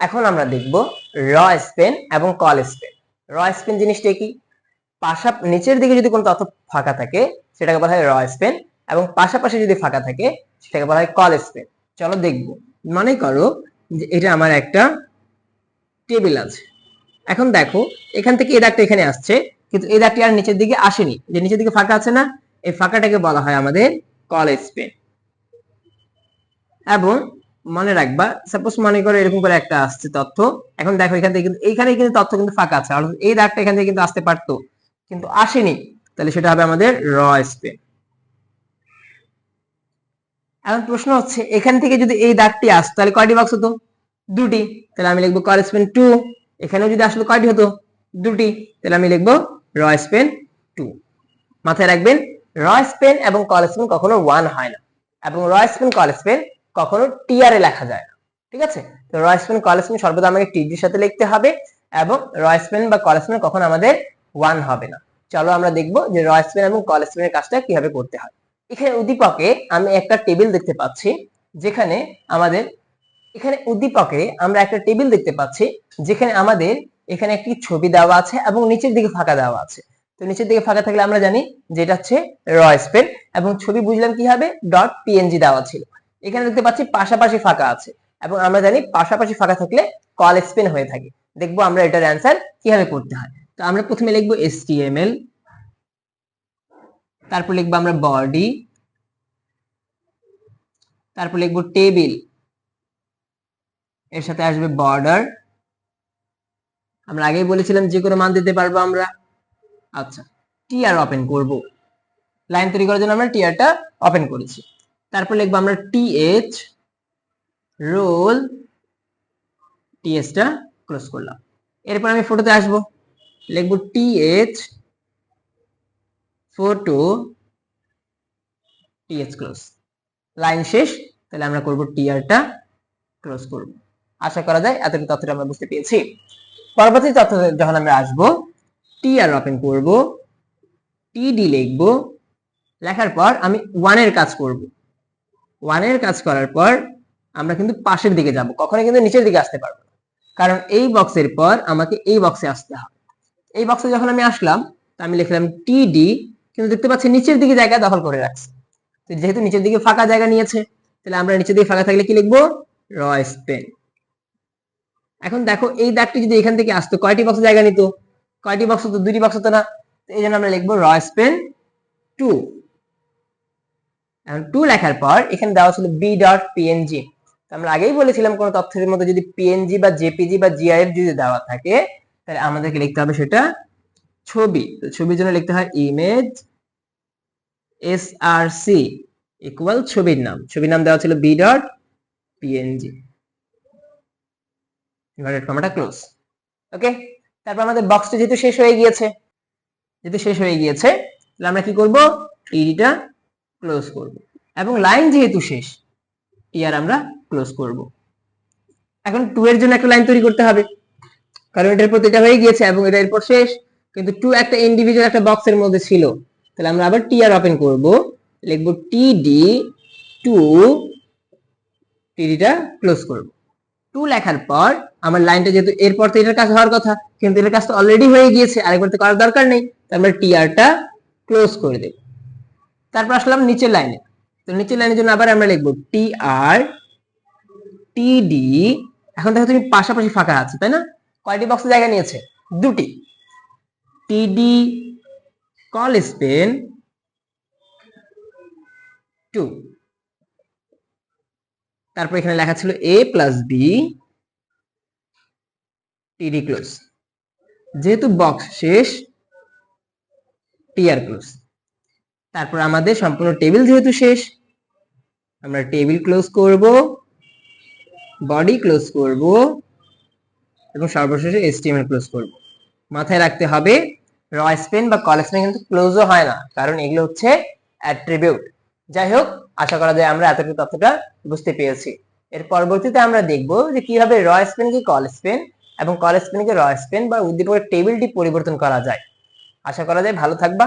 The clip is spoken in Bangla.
এখন আমরা দেখব র স্পেন এবং কল স্পেন। র স্পেন জিনিসটা কি? পাশা নিচের দিকে যদি কোনো তথ্য ফাঁকা থাকে, সেটাকে বলা হয় র স্পেন, এবং পাশাপাশি যদি ফাঁকা থাকে, সেটাকে বলা হয় কল স্পেন। চলো দেখব। মনে করো যে এটা আমার একটা টেবিল আছে। এখন দেখো, এখান থেকে এই দাগটা এখানে আসছে, কিন্তু এই দাগটি আর নিচের দিকে আসেনি। যে নিচের দিকে ফাঁকা আছে না, এই ফাঁকাটাকে বলা হয় আমাদের কল স্পেন। এবং মনে রাখবা। সাপোজ মনে করো এরকম করে একটা আসছে তথ্য। এখন দেখো এখান থেকে কিন্তু এইখানে কিন্তু তথ্য কিন্তু ফাঁকা আছে। অর্থাৎ এই দাগটা এখান থেকে কিন্তু আসতে পারতো, কিন্তু আসেনি। তাহলে সেটা হবে আমাদের র স্পেন এখন প্রশ্ন হচ্ছে, এখান থেকে যদি এই দাগটি আসতো, তাহলে কয়টি বক্স হতো? দুটি। তাহলে আমি লিখব স্পেন টু এখানেও যদি আসলে, কয়টি হতো? দুটি। তাহলে আমি লিখব র স্পেন টু মাথায় রাখবেন র স্পেন এবং কল স্পেন কখনো ওয়ান হয় না। এবং র স্পেন কল স্পেন কখনো টিআরে লেখা যায় না। ঠিক আছে? তো র স্পেন কল স্পেন সর্বদা আমাকে টিডির সাথে লিখতে হবে এবং র স্পেন বা কল স্পেন কখনো আমাদের ওয়ান হবে না। চলো আমরা দেখব যে র স্পেন এবং কল স্পেনের কাজটা কীভাবে করতে হয়। এখানে উদ্দীপকে আমি একটা টেবিল দেখতে পাচ্ছি, যেখানে আমাদের, এখানে উদ্দীপকে আমরা একটা টেবিল দেখতে পাচ্ছি, যেখানে আমাদের এখানে একটি ছবি দেওয়া আছে এবং নিচের দিকে ফাঁকা দেওয়া আছে। তো নিচের দিকে ফাঁকা থাকলে আমরা জানি যে এটা হচ্ছে র এবং ছবি বুঝলাম কি হবে? ডট পিএনজি দেওয়া ছিল। এখানে দেখতে পাচ্ছি পাশাপাশি ফাঁকা আছে। এবং আমরা জানি পাশাপাশি ফাঁকা থাকলে কল স্পেন হয়ে থাকে। দেখব আমরা এটার অ্যান্সার কীভাবে করতে হয়। তো আমরা প্রথমে লিখব এসটিএমএল তারপর লিখব আমরা বডি তারপর লিখব টেবিলের সাথে আসবে বর্ডার আমরা আগেই বলেছিলাম যে কোনো মান দিতে পারব আমরা। আচ্ছা টিআর ওপেন করব। লাইন তৈরি করার জন্য আমরা টিআরটা ওপেন করেছি। তারপর লিখব আমরা টিএইচ রোল টিএসটা ক্লোজ করলাম। এরপর আমি ফটোতে আসব। লিখব TH photo TH close line শেষ, তাহলে আমরা করব টিআরটা ক্লোজ করব। আশা করা যায় এতটুকু তথ্যটা আমরা বুঝতে পেরেছি। পরবর্তী তথ্য যখন আমরা আসব টিআর ওপেন করব টিডি লিখব, লেখার পর আমি ওয়ানের কাজ করব। ওয়ানের কাজ করার পর আমরা কিন্তু পাশের দিকে যাব। কখনো কিন্তু নিচের দিকে আসতে পারব কারণ এই বক্সের পর আমাকে এই বক্সে আসতে হবে। এই বক্সে যখন আমি আসলাম আমি লিখলাম টিডি কিন্তু দেখতে পাচ্ছি নিচের দিকে জায়গা দখল করে রাখছে। তো যেহেতু নিচের দিকে ফাঁকা জায়গা নিয়েছে, তাহলে আমরা নিচের দিকে ফাঁকা থাকলে কি লিখব? র স্পেন এখন দেখো, এই দাগটি যদি এখান থেকে আসতো, কয়টি বক্স জায়গা নিত? কয়টি বক্স তো দুটি বক্স তো না। এই জন্য আমরা লিখব র স্পেন টু এখন টু লেখার পর এখানে দেওয়া ছিল বি ডট পিএনজি আমরা আগেই বলেছিলাম কোন তথ্যের মধ্যে যদি পিএনজি বা জেপিজি বা জিআইএফ যদি দেওয়া থাকে, তাহলে আমাদেরকে লিখতে হবে সেটা ছবি। তো ছবির জন্য লিখতে হয় image S R C equal ছবির নাম। ছবির নাম দেওয়া ছিল বি ডট পিএনজি ইনভার্টেড কমাটা ক্লোজ ওকে তারপর আমাদের বক্সটা যেহেতু শেষ হয়ে গিয়েছে, যেহেতু শেষ হয়ে গিয়েছে, তাহলে আমরা কি করব? টিডিটা ক্লোজ করব। এবং লাইন যেহেতু শেষ টিআর আমরা ক্লোজ করব। এখন টু এর জন্য একটা লাইন তৈরি করতে হবে। কারণ এটার প্রতিটা হয়ে গিয়েছে এবং এটা এরপর শেষ। কিন্তু টু একটা ইন্ডিভিজুয়াল একটা বক্সের মধ্যে ছিল। তাহলে আমরা আবার টিআর ওপেন করব। লিখব টিডি টু টিডিটা ক্লোজ করব। টু লেখার পর আমার লাইনটা যেহেতু এরপর তো এটার কাজ হওয়ার কথা, কিন্তু এটার কাজ তো অলরেডি হয়ে গিয়েছে, আরেকবার তো করার দরকার নেই। তো আমরা টিআরটা ক্লোজ করে দেব। তারপর আসলাম নিচের লাইনে। তো নিচের লাইনের জন্য আবার আমরা লিখব টি আর টিডি এখন দেখো তুমি পাশাপাশি ফাঁকা আছে, তাই না? কয়টি বক্সে জায়গা নিয়েছে? দুটি। টিডি কল স্পেন টু তারপর এখানে লেখা ছিল A plus B TD close যেহেতু বক্স শেষ টিআর ক্লোজ তারপর আমাদের সম্পূর্ণ টেবিল যেহেতু শেষ, আমরা টেবিল ক্লোজ করব বডি ক্লোজ করব, এবং সর্বশেষে এসটিএমএল ক্লোজ করব। মাথায় রাখতে হবে র স্পেন বা কল স্পেন কিন্তু ক্লোজও হয় না, কারণ এগুলো হচ্ছে অ্যাট্রিবিউট যাই হোক, আশা করা যায় আমরা এতটুকু তথ্যটা বুঝতে পেরেছি। এর পরবর্তীতে আমরা দেখব যে কীভাবে র স্পেনকে কল স্পেন এবং কল স্পেনকে র স্পেন বা উদ্দীপকের টেবিলটি পরিবর্তন করা যায়। আশা করা যায় ভালো থাকবা।